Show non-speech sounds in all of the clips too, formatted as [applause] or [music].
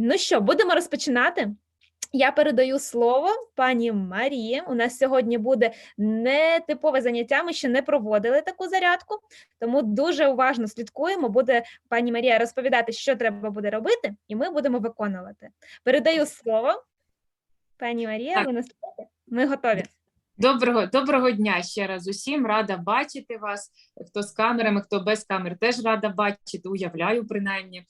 Ну що, будемо розпочинати. Я передаю слово пані Марії. У нас сьогодні буде нетипове заняття. Ми ще не проводили таку зарядку, тому дуже уважно слідкуємо. Буде пані Марія розповідати, що треба буде робити, і ми будемо виконувати. Передаю слово. Пані Марія, Так. ви нас? Ми готові. Доброго, доброго дня ще раз усім. Рада бачити вас. Хто з камерами, хто без камер, теж рада бачити. Уявляю, принаймні.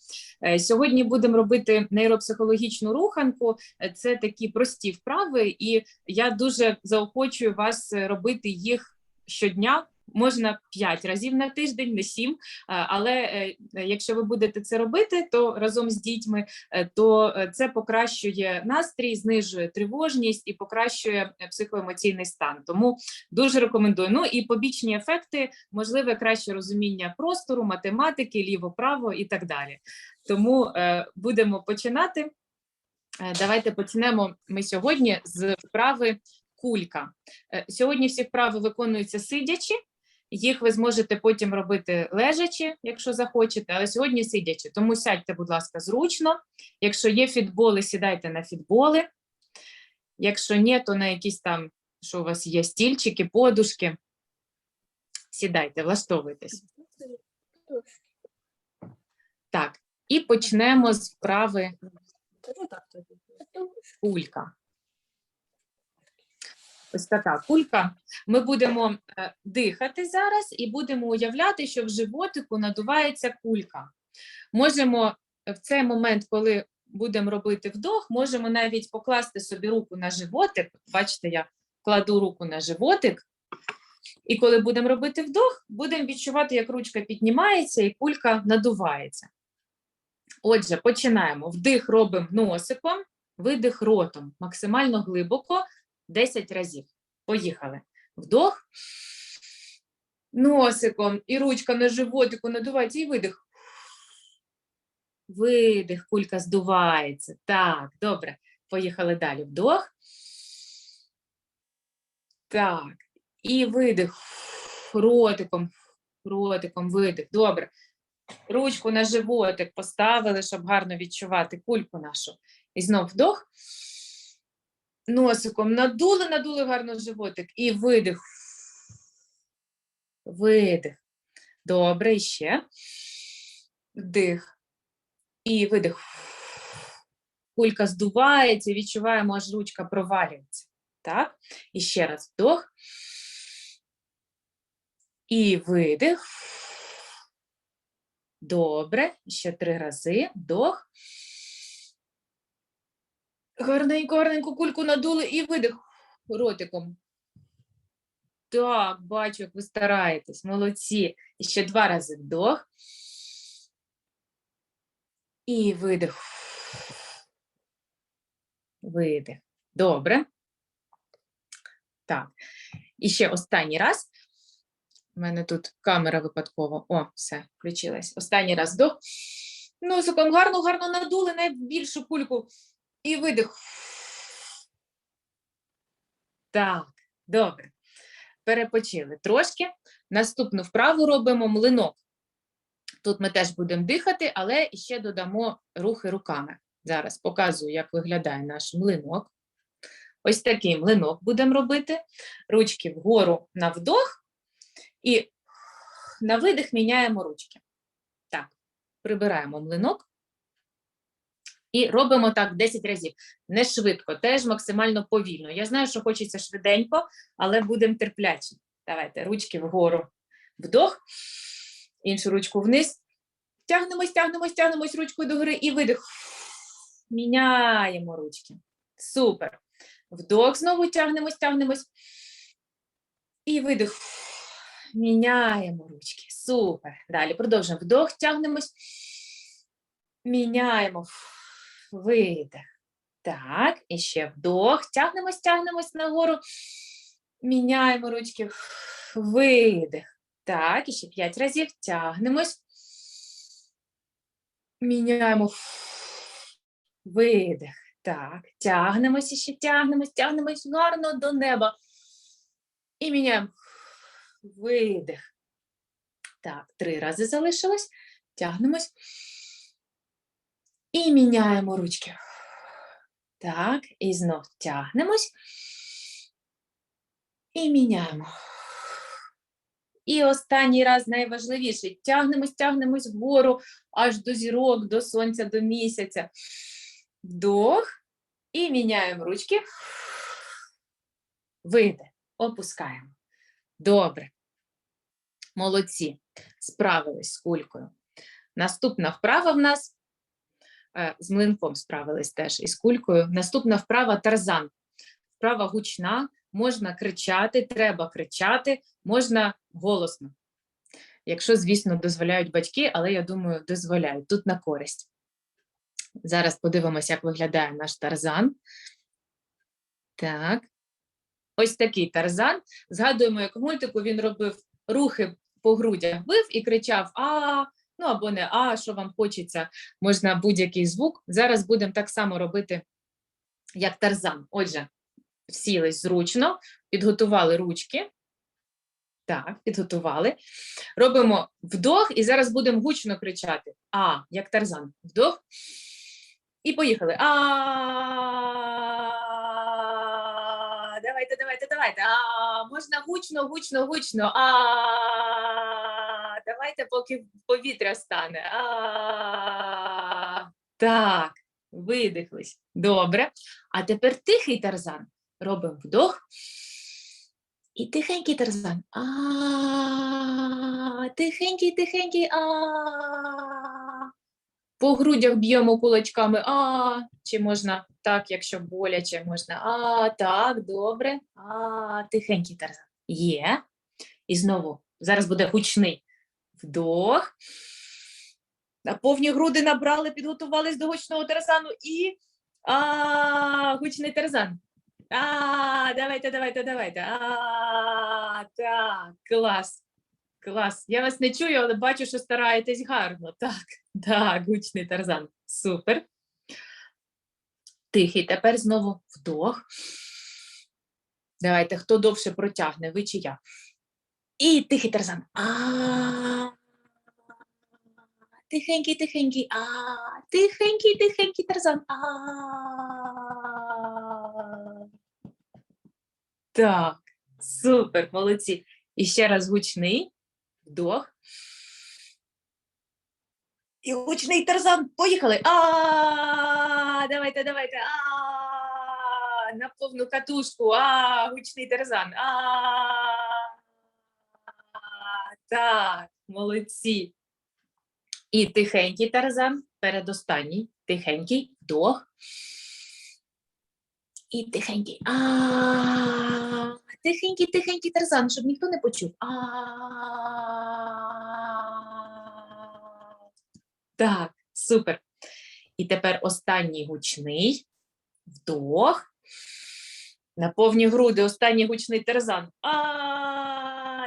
Е, Сьогодні будемо робити нейропсихологічну руханку. Е, Це такі прості вправи, і я дуже заохочую вас е, робити їх щодня. Можна 5 разів на тиждень, не 7. Але е, якщо ви будете це робити, то разом з дітьми, е, то е, це покращує настрій, знижує тривожність і покращує е, психоемоційний стан. Тому дуже рекомендую. Ну і побічні ефекти, можливе краще розуміння простору, математики, ліво-право і так далі. Тому е, будемо починати. Е, Давайте почнемо ми сьогодні з вправи кулька. Е, Сьогодні всі вправи виконуються сидячи. Їх ви зможете потім робити лежачи, якщо захочете, але сьогодні сидячи. Тому сядьте, будь ласка, зручно. Якщо є фітболи, сідайте на фітболи. Якщо ні, то на якісь там, що у вас є, стільчики, подушки. Сідайте, влаштовуйтесь. Так, і почнемо з вправи кулька. Ось така кулька. Ми будемо е, дихати зараз і будемо уявляти, що в животику надувається кулька. Можемо в цей момент, коли будемо робити вдох, можемо навіть покласти собі руку на животик. Бачите, я кладу руку на животик. І коли будемо робити вдох, будемо відчувати, як ручка піднімається і кулька надувається. Отже, починаємо. Вдих робимо носиком, видих ротом, максимально глибоко 10 разів. Поїхали. Вдох. Носиком і ручка на животику надувається і видих. Видих, кулька здувається. Так, добре. Поїхали далі. Вдох. Так. І видих. Ротиком. Ротиком видих. Добре. Ручку на животик поставили, щоб гарно відчувати кульку нашу. І знов вдох. Носиком надули, надули гарно животик. І видих. Видих. Добре, і ще. Вдих. І видих. Кулька здувається, відчуваємо, аж ручка провалюється. Так? І ще раз вдох. І видих. Добре. Ще три рази. Вдох. Гарненько, гарненько кульку надули і видих ротиком. Так, бачу, як ви стараєтесь. Молодці. І ще два рази вдох. І видих. Видих. Добре. Так. І ще останній раз. У мене тут камера випадково. О, все, включилась. Останній раз вдох. Носиком гарно, гарно надули найбільшу кульку. І видих. Так, добре. Перепочили трошки. Наступну вправу робимо млинок. Тут ми теж будемо дихати, але ще додамо рухи руками. Зараз показую, як виглядає наш млинок. Ось такий млинок будемо робити. Ручки вгору на вдох і на видих міняємо ручки. Так, прибираємо млинок. І робимо так 10 разів. Не швидко, теж максимально повільно. Я знаю, що хочеться швиденько, але будемо терплячі. Давайте, ручки вгору. Вдох, іншу ручку вниз. Тягнемось, тягнемось, тягнемось ручкою догори і видих. Міняємо ручки. Супер. Вдох, знову тягнемось, тягнемось. І видих. Міняємо ручки. Супер. Далі продовжуємо. Вдох, тягнемось. Міняємо. Видих. Так, і ще вдох. Тягнемось, тягнемось нагору. Міняємо ручки. Видих. Так, і ще п'ять разів. Тягнемось. Міняємо. Видих. Так, тягнемось, ще тягнемось, тягнемось гарно до неба. І міняємо. Видих. Так, три рази залишилось. Тягнемось. І міняємо ручки. Так, і знов тягнемось. І міняємо. І останній раз найважливіший. Тягнемось, тягнемось вгору, аж до зірок, до сонця, до місяця. Вдох. І міняємо ручки. Вийде. Опускаємо. Добре. Молодці. Справились з кулькою. Наступна вправа в нас з млинком справились теж із кулькою. Наступна вправа тарзан. Вправа гучна, можна кричати, треба кричати, можна голосно. Якщо, звісно, дозволяють батьки, але я думаю, дозволяють. Тут на користь. Зараз подивимося, як виглядає наш тарзан. Так. Ось такий тарзан. Згадуємо, як мультику він робив рухи по грудях, бив і кричав А, ну або не А, що вам хочеться, можна будь-який звук. Зараз будемо так само робити, як тарзан. Отже, сілись зручно, підготували ручки. Так, підготували. Робимо вдох, і зараз будемо гучно кричати. А, як тарзан. Вдох. І поїхали. А, давайте, давайте, давайте. А, можна гучно, гучно, гучно. А, давайте, поки повітря стане. Так, видихлись. Добре. А тепер тихий тарзан. Робимо вдох. І тихенький тарзан. А, тихенький, тихенький. По грудях б'ємо кулачками. А, чи можна так, якщо боляче, можна. А, так, добре. А, тихенький тарзан. Є. І знову зараз буде гучний вдох. На повні груди набрали, підготувались до гучного тарзану і а, гучний тарзан. А, давайте, давайте, давайте. А, так, клас. Клас. Я вас не чую, але бачу, що стараєтесь гарно. Так, так, гучний тарзан. Супер. Тихий. Тепер знову вдох. Давайте, хто довше протягне, ви чи я. І тихий тарзан. А. Тихенький, тихенький. А. Тихенький, тихенький тарзан. Так, супер, молодці. І ще раз гучний вдох. І гучний тарзан. Поїхали. А, давайте, давайте. А, на повну катушку. А, гучний тарзан. А, так, молодці. І тихенький тарзан, передостанній. Тихенький вдох. І тихенький. А, тихенький, тихенький тарзан, щоб ніхто не почув. А. Так, супер. І тепер останній гучний вдох. На повні груди останній гучний тарзан. А,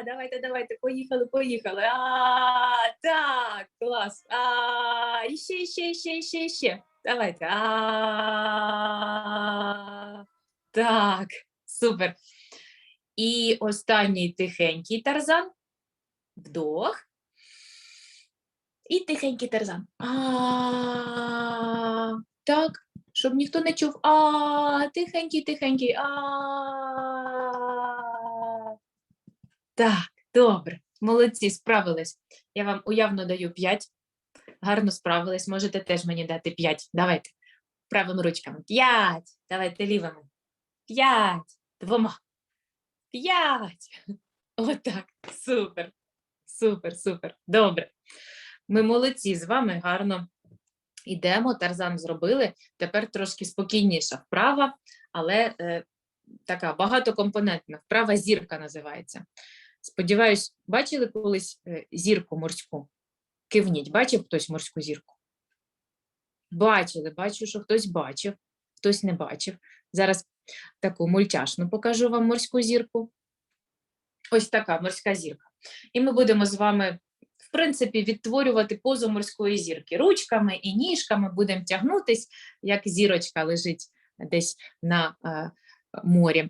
давайте, давайте, поїхали, поїхали. А, так, клас. А, і ще, ще, ще, ще, ще. Давайте. А, так, супер. І останній тихенький тарзан. Вдох. І тихенький тарзан. А, так, щоб ніхто не чув. А, тихенький, тихенький. А. Так, добре. Молодці, справились. Я вам уявно даю 5. Гарно справились. Можете теж мені дати 5. Давайте. Правими ручками. 5. Давайте лівими. 5. Двома. 5. Отак. Супер. Супер, супер. Добре. Ми молодці з вами гарно йдемо. Тарзан зробили. Тепер трошки спокійніша вправа, але е, така багатокомпонентна вправа зірка називається. Сподіваюсь, бачили колись е, зірку морську? Кивніть, бачив хтось морську зірку? Бачили, бачу, що хтось бачив, хтось не бачив. Зараз таку мультяшну покажу вам морську зірку. Ось така морська зірка. І ми будемо з вами, в принципі, відтворювати позу морської зірки. Ручками і ніжками будемо тягнутись, як зірочка лежить десь на е, морі.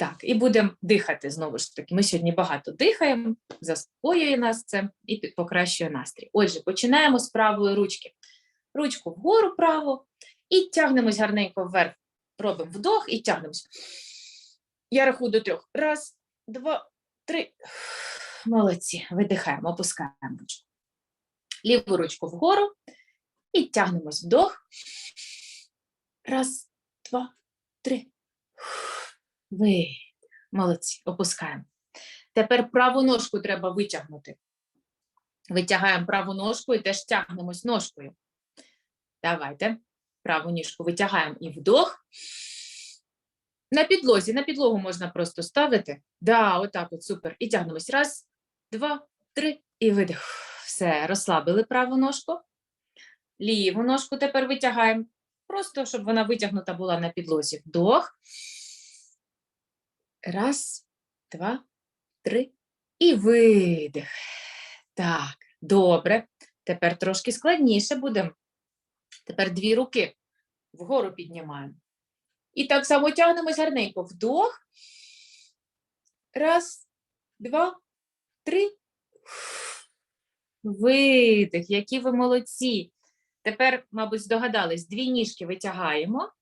Так, і будемо дихати знову ж таки. Ми сьогодні багато дихаємо, заспокоює нас це і покращує настрій. Отже, починаємо з правої ручки. ручку вгору право і тягнемось гарненько вверх. Робимо вдох і тягнемось. Я рахую до трьох. Раз, два, три. Молодці. Видихаємо, опускаємо ручку. Ліву ручку вгору і тягнемось вдох. Раз, два, три. Ви. Молодці. Опускаємо. Тепер праву ножку треба витягнути. Витягаємо праву ножку і теж тягнемось ножкою. Давайте. Праву ніжку витягаємо і вдох. На підлозі, на підлогу можна просто ставити. Да, отак от, супер. І тягнемось. Раз, два, три, і видих. Все, розслабили праву ножку. Ліву ножку тепер витягаємо. Просто, щоб вона витягнута була на підлозі. Вдох. Раз, два, три. І видих. Так, добре. Тепер трошки складніше будемо. Тепер дві руки вгору піднімаємо. І так само тягнемось гарненько. Вдох. Раз, два, три. Видих. Які ви молодці. Тепер, мабуть, здогадались, дві ніжки витягаємо.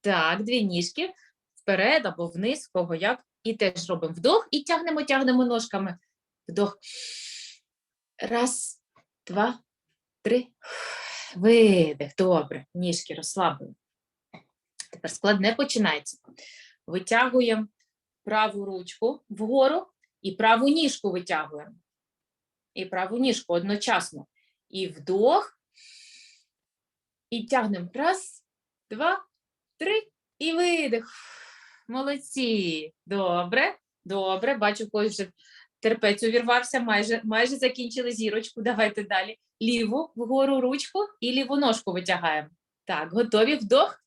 Так, дві ніжки вперед або вниз, кого як. І теж робимо вдох і тягнемо, тягнемо ножками. Вдох. Раз, два, три. Видих. Добре. Ніжки розслабили. Тепер складне починається. Витягуємо праву ручку вгору і праву ніжку витягуємо. І праву ніжку одночасно. І вдох. І тягнемо. Раз, два, три. І видих. Молодці. Добре. Добре. Бачу, когось вже терпець увірвався. Майже, майже закінчили зірочку. Давайте далі. Ліву вгору ручку і ліву ножку витягаємо. Так, готові. Вдох.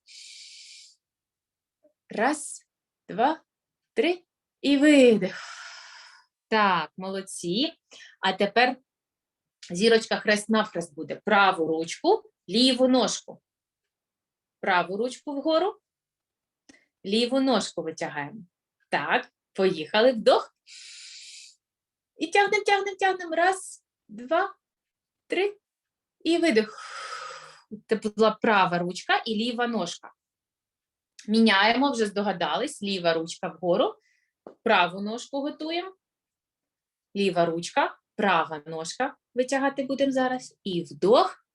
Раз, два, три. І видих. Так, молодці. А тепер зірочка хрест навхрест буде. Праву ручку, ліву ножку. Праву ручку вгору, ліву ножку витягаємо. Так, поїхали. Вдох. І тягнемо, тягнемо, тягнемо. Раз, два, три. І видих. Це була права ручка і ліва ножка. Міняємо, вже здогадались. Ліва ручка вгору, праву ножку готуємо. Ліва ручка, права ножка. Витягати будемо зараз. І вдох.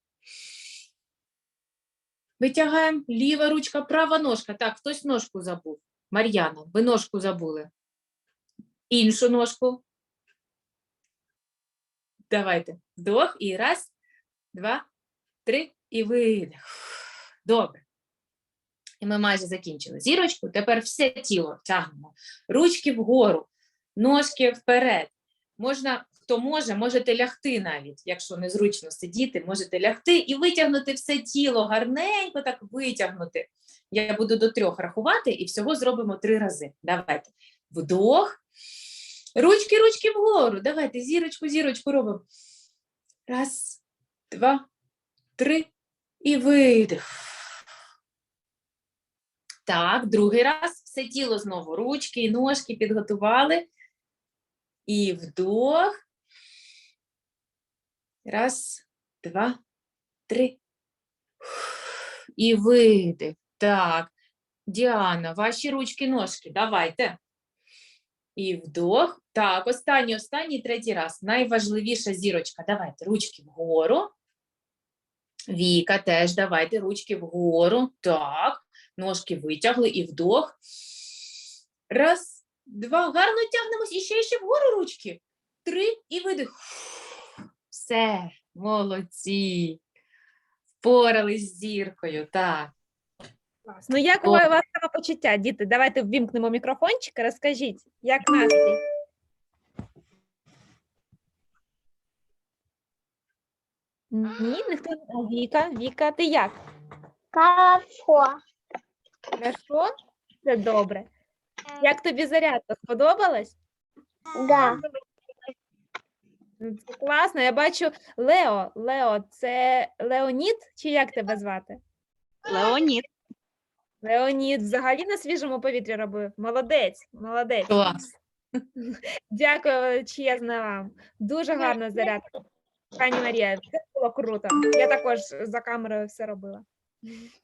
Витягаємо ліва ручка, права ножка. Так, хтось ножку забув. Мар'яна, ви ножку забули. Іншу ножку. Давайте. Вдох і раз, два, три і видих. Добре. І ми майже закінчили зірочку. Тепер все тіло тягнемо. Ручки вгору, ножки вперед. Можна, хто може, можете лягти навіть, якщо незручно сидіти, можете лягти і витягнути все тіло, гарненько так витягнути. Я буду до трьох рахувати і всього зробимо три рази. Давайте. Вдох. Ручки, ручки вгору. Давайте зірочку, зірочку робимо. Раз, два, три і видих. Так, другий раз. Все тіло знову. Ручки і ножки підготували. І вдох. Раз, два, три. І видих. Так. Діана, ваші ручки, ножки. Давайте. І вдох. Так, останній, останній, третій раз. Найважливіша зірочка. Давайте ручки вгору. Віка теж давайте ручки вгору. Так. Ножки витягли і вдох. Раз, два. Гарно тягнемось. І ще, і ще вгору ручки. Три і видих. Все, молодці. Впорались з зіркою. Так. Ну, як у вас самопочуття, діти? Давайте ввімкнемо мікрофончик і розкажіть, як настрій? Ні, ніхто не Віка. Віка, ти як? Хорошо. Хорошо? Це добре. Як тобі зарядка? Сподобалась? Да. Це класно. Я бачу Лео. Лео, це Леонід чи як тебе звати? Леонід. Леонід взагалі на свіжому повітрі робив. Молодець, молодець. Клас. [laughs] Дякую величезно вам. Дуже гарна зарядка. Пані Марія, це було круто. Я також за камерою все робила.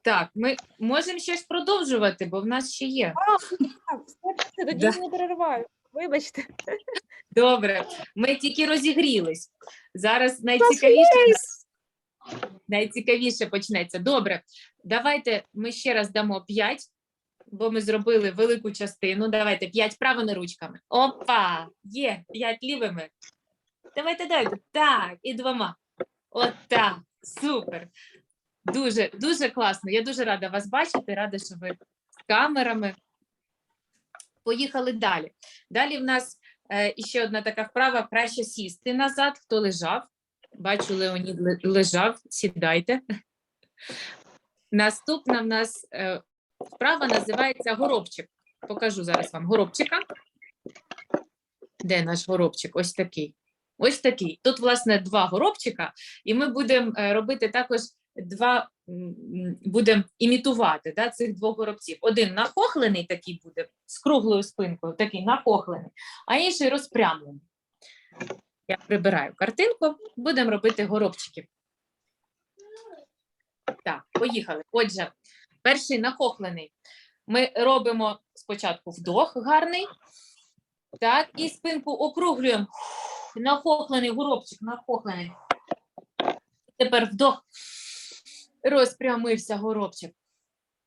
Так, ми можемо ж продовжувати, бо в нас ще є. Так, все, тоді Да. не перериваю. Вибачте. Добре, ми тільки розігрілись. Зараз найцікавіше, найцікавіше почнеться. Добре, давайте ми ще раз дамо 5, бо ми зробили велику частину. Давайте 5 правими ручками. Опа! Є, 5 лівими. Давайте, давайте. Так, і двома. Отак. Супер. Дуже, дуже класно. Я дуже рада вас бачити, рада, що ви з камерами. Поїхали далі. Далі в нас е, іще одна така вправа: краще сісти назад, хто лежав. Бачу, Леонід лежав, сідайте. Наступна в нас е, вправа називається горобчик. Покажу зараз вам горобчика. Де наш горобчик? Ось такий. Ось такий. Тут, власне, два горобчика, і ми будемо е, робити також два, будемо імітувати да, цих двох горобців. Один нахохлений такий буде з круглою спинкою, такий нахохлений, а інший розпрямлений. Я прибираю картинку, будемо робити горобчиків. Так, поїхали. Отже, перший нахохлений. Ми робимо спочатку вдох гарний. Так, і спинку округлюємо. Нахохлений горобчик, нахохлений. Тепер вдох. Розпрямився горобчик.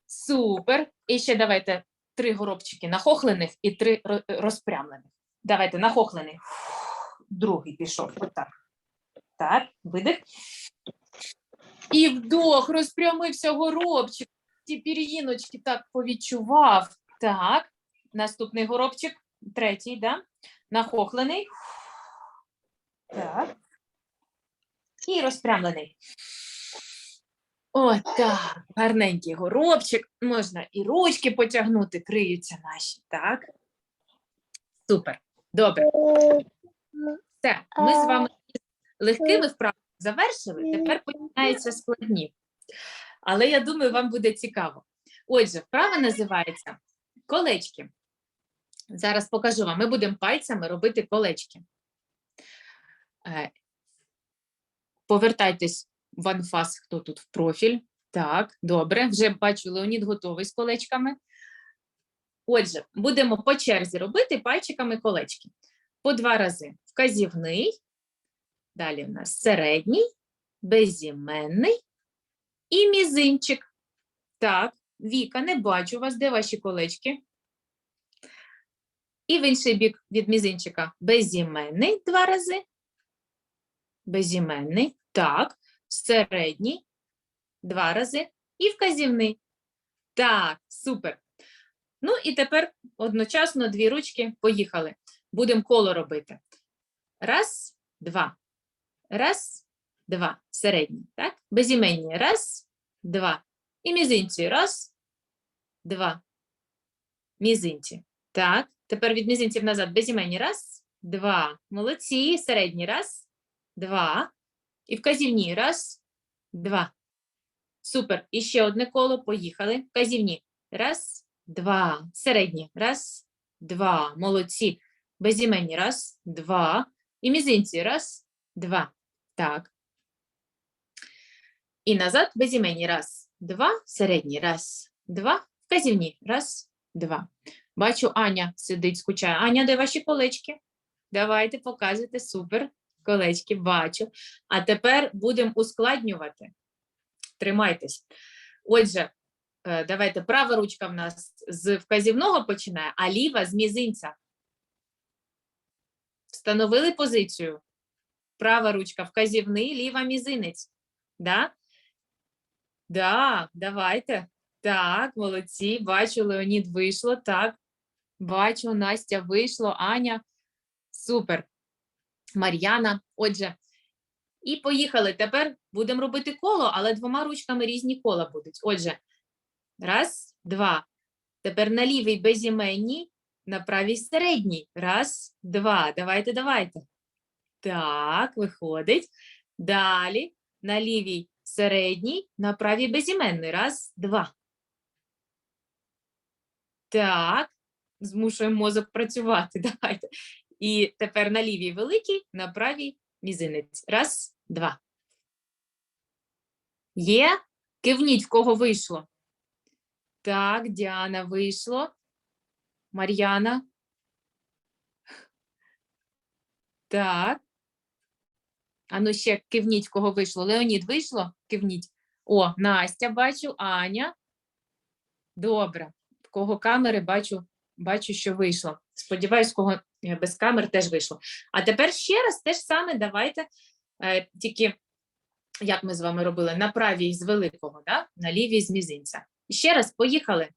Супер. І ще давайте три горобчики нахохлених і три розпрямлених. Давайте нахохлений. Другий пішов. Отак. Так, видих. І вдох, розпрямився горобчик. Ті пір'їночки так повідчував. Так. Наступний горобчик, третій, да? Нахохлений. Так. І розпрямлений. О, так, гарненький горобчик. Можна і ручки потягнути, криються наші. Так. Супер. Добре. Все, ми з вами легкими вправами завершили. Тепер починаються складні. Але я думаю, вам буде цікаво. Отже, вправа називається колечки. Зараз покажу вам. Ми будемо пальцями робити колечки. Е, Повертайтесь в анфас, хто тут в профіль. Так, добре. Вже бачу, Леонід готовий з колечками. Отже, будемо по черзі робити пальчиками колечки. По два рази. Вказівний, далі в нас середній, безіменний і мізинчик. Так, Віка, не бачу вас, де ваші колечки? І в інший бік від мізинчика безіменний два рази. Безіменний, так, середній два рази і вказівний. Так, супер. Ну і тепер одночасно дві ручки. Поїхали. Будемо коло робити. Раз, два. Раз, два. Середній, так? Безіменні. Раз, два. І мізинці. Раз, два. Мізинці. Так. Тепер від мізинців назад. Безіменні. Раз, два. Молодці. Середній. Раз, два. І вказівні. Раз, два. Супер. І ще одне коло. Поїхали. Вказівні. Раз, два. Середні. Раз, два. Молодці. Безіменні. Раз, два. І мізинці. Раз, два. Так. І назад безіменні. Раз, два. Середні. Раз, два. Вказівні. Раз, два. Бачу, Аня сидить, скучає. Аня, де ваші колечки? Давайте показуйте. Супер. Колечки, бачу. А тепер будемо ускладнювати. Тримайтесь. Отже, е, давайте права ручка в нас з вказівного починає, а ліва з мізинця. Встановили позицію. Права ручка вказівний, ліва мізинець. Да? Да, давайте. Так, молодці. Бачу, Леонід вийшло. Так. Бачу, Настя вийшло, Аня. Супер. Мар'яна. Отже, і поїхали. Тепер будемо робити коло, але двома ручками різні кола будуть. Отже, раз, два. Тепер на лівій безіменній, на правій середній. Раз, два. Давайте, давайте. Так, виходить. Далі на лівій середній, на правій безіменний. Раз, два. Так, змушуємо мозок працювати. [laughs] Давайте. І тепер на лівій великий, на правій мізинець. Раз, два. Є? Кивніть, в кого вийшло. Так, Діана вийшло. Мар'яна. Так. А ну ще кивніть, в кого вийшло. Леонід вийшло? Кивніть. О, Настя бачу, Аня. Добре. В кого камери бачу, бачу, що вийшло. Сподіваюсь, кого е, без камер теж вийшло. А тепер ще раз те ж саме давайте, е, тільки як ми з вами робили, на правій з великого, да? на лівій з мізинця. Ще раз, поїхали.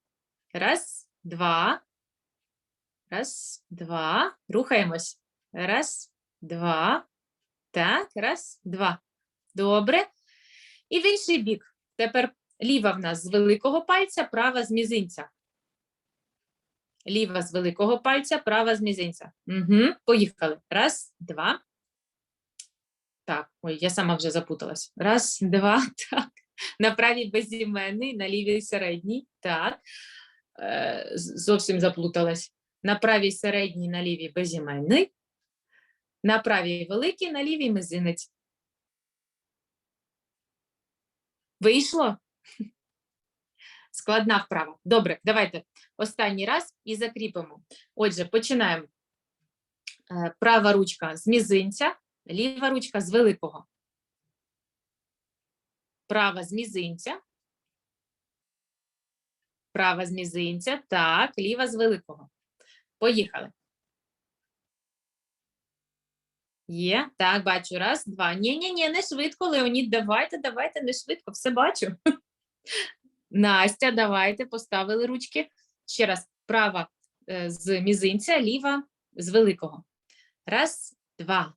Раз, два. Раз, два. Рухаємось. Раз, два. Так, раз, два. Добре. І в інший бік. Тепер ліва в нас з великого пальця, права з мізинця. Ліва з великого пальця, права з мізинця. Угу. Поїхали. Раз, два. Так, ой, я сама вже запуталась. Раз, два, [laughs] так. На правій безіменний, на лівій середній. Так. Е, зовсім заплуталась. На правій середній, на лівій безіменний. На правій великий, на лівій мизинець. Вийшло? Складна вправа. Добре, давайте останній раз і закріпимо. Отже, починаємо. Е, Права ручка з мізинця, ліва ручка з великого. Права з мізинця. Права з мізинця. Так, ліва з великого. Поїхали. Є, так, бачу. Раз, два. Ні, ні, ні, не швидко, Леонід, давайте, давайте, не швидко, все бачу. Настя, давайте, поставили ручки. Ще раз, права е, з мізинця, ліва з великого. Раз, два.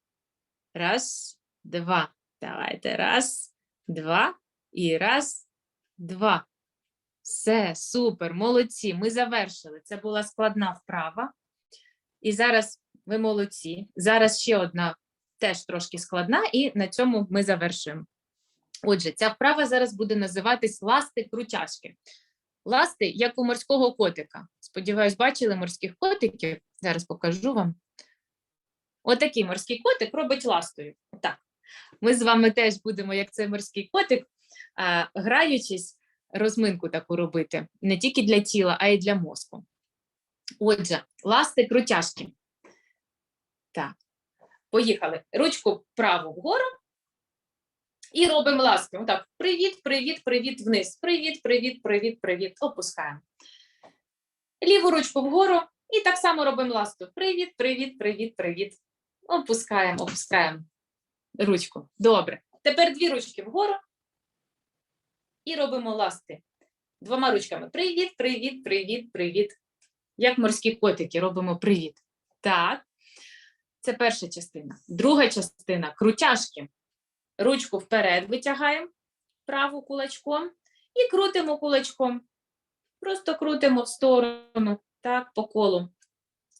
Раз, два. Давайте. Раз, два. І раз, два. Все, супер, молодці. Ми завершили. Це була складна вправа. І зараз ви молодці. Зараз ще одна теж трошки складна, і на цьому ми завершуємо. Отже, ця вправа зараз буде називатись ласти крутяшки. Ласти, як у морського котика. Сподіваюсь, бачили морських котиків. Зараз покажу вам. Отакий морський котик робить ластою. Так. Ми з вами теж будемо, як цей морський котик, граючись, розминку таку робити не тільки для тіла, а й для мозку. Отже, ласти крутяшки. Так, поїхали. Ручку праву вгору і робимо ласки. Отак. Привіт, привіт, привіт вниз. Привіт, привіт, привіт, привіт. Опускаємо. Ліву ручку вгору і так само робимо ласту. Привіт, привіт, привіт, привіт. Опускаємо, опускаємо ручку. Добре. Тепер дві ручки вгору і робимо ласти. Двома ручками. Привіт, привіт, привіт, привіт. Як морські котики робимо привіт. Так. Це перша частина. Друга частина крутяшки. Ручку вперед витягаємо праву кулачком і крутимо кулачком. Просто крутимо в сторону, так, по колу.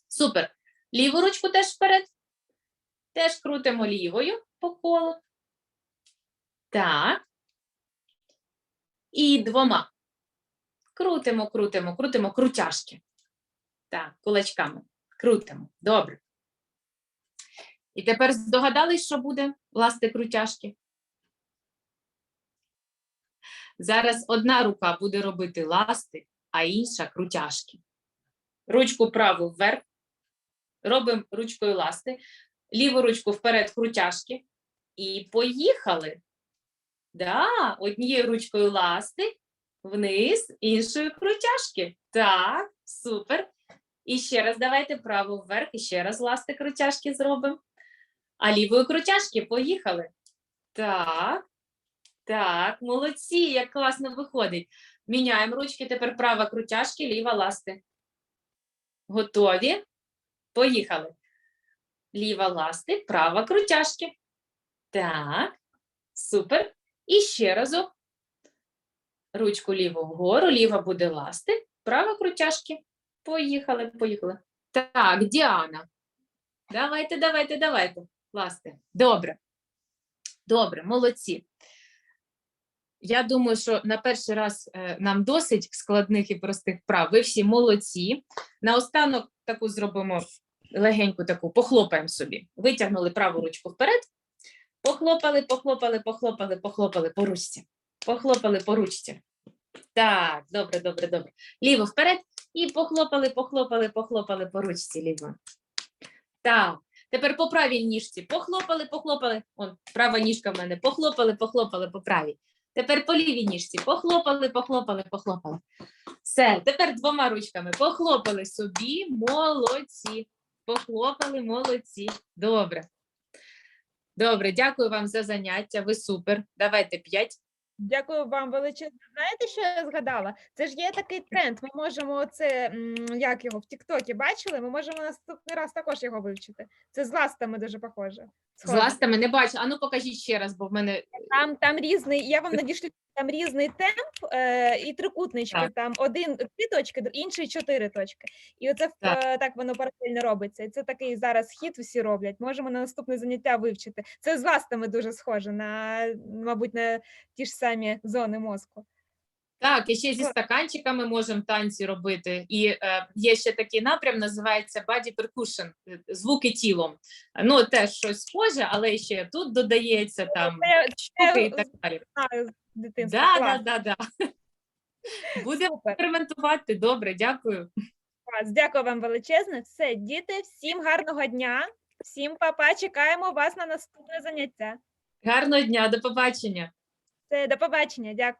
Супер. Ліву ручку теж вперед. Теж крутимо лівою по колу. Так. І двома. Крутимо, крутимо, крутимо крутяшки. Так, кулачками. Крутимо. Добре. І тепер здогадались, що буде ласти крутяшки? Зараз одна рука буде робити ласти, а інша крутяшки. Ручку праву вверх. Робимо ручкою ласти. Ліву ручку вперед крутяшки. І поїхали. Да, однією ручкою ласти, вниз, іншою крутяшки. Так, супер. І ще раз давайте праву вверх, і ще раз ласти крутяшки зробимо. А лівою крутяшки поїхали. Так. Так, молодці, як класно виходить. Міняємо ручки, тепер права крутяшки, ліва ласти. Готові? Поїхали. Ліва ласти, права крутяшки. Так, супер. І ще разок. Ручку ліву вгору, ліва буде ласти, права крутяшки. Поїхали, поїхали. Так, Діана. Давайте, давайте, давайте. Ласти. Добре. Добре, молодці. Я думаю, що на перший раз е, нам досить складних і простих вправ. Ви всі молодці. Наостанок таку зробимо легеньку таку, похлопаємо собі. Витягнули праву ручку вперед, похлопали, похлопали, похлопали, похлопали по ручці. Похлопали по ручці. Так, добре, добре, добре. Ліво вперед і похлопали, похлопали, похлопали по ручці ліво. Так, тепер по правій ніжці. Похлопали, похлопали. Он, права ніжка в мене. Похлопали, похлопали по правій. Тепер по лівій ніжці. Похлопали, похлопали, похлопали. Все, тепер двома ручками. Похлопали собі, молодці. Похлопали, молодці. Добре. Добре, дякую вам за заняття. Ви супер. Давайте п'ять. Дякую вам величезно. Знаєте, що я згадала? Це ж є такий тренд. Ми можемо це як його в Тіктокі бачили. Ми можемо наступний раз також його вивчити. Це з ластами дуже похоже. З схоже. ластами не бачу. Ану, покажіть ще раз, бо в мене Там там різний. Я вам надішлю там різний темп е, і трикутнички. Так. Там один три точки, др- інший чотири точки. І оце Так. так. так воно паралельно робиться. І це такий зараз хід всі роблять. Можемо на наступне заняття вивчити. Це з ластами дуже схоже на, мабуть, на ті ж самі зони мозку. Так, і ще зі стаканчиками можемо танці робити. І е, є ще такий напрям, називається body percussion, е, звуки тілом. Ну, теж щось схоже, але ще тут додається там штуки і так далі. знаю з дитинства. Да, Клас, да, да, да. Будемо супер. експериментувати. Добре, дякую. Клас. Дякую вам величезне. Все, діти, всім гарного дня. Всім папа. Чекаємо вас на наступне заняття. Гарного дня, до побачення. Все, до побачення. Дякую.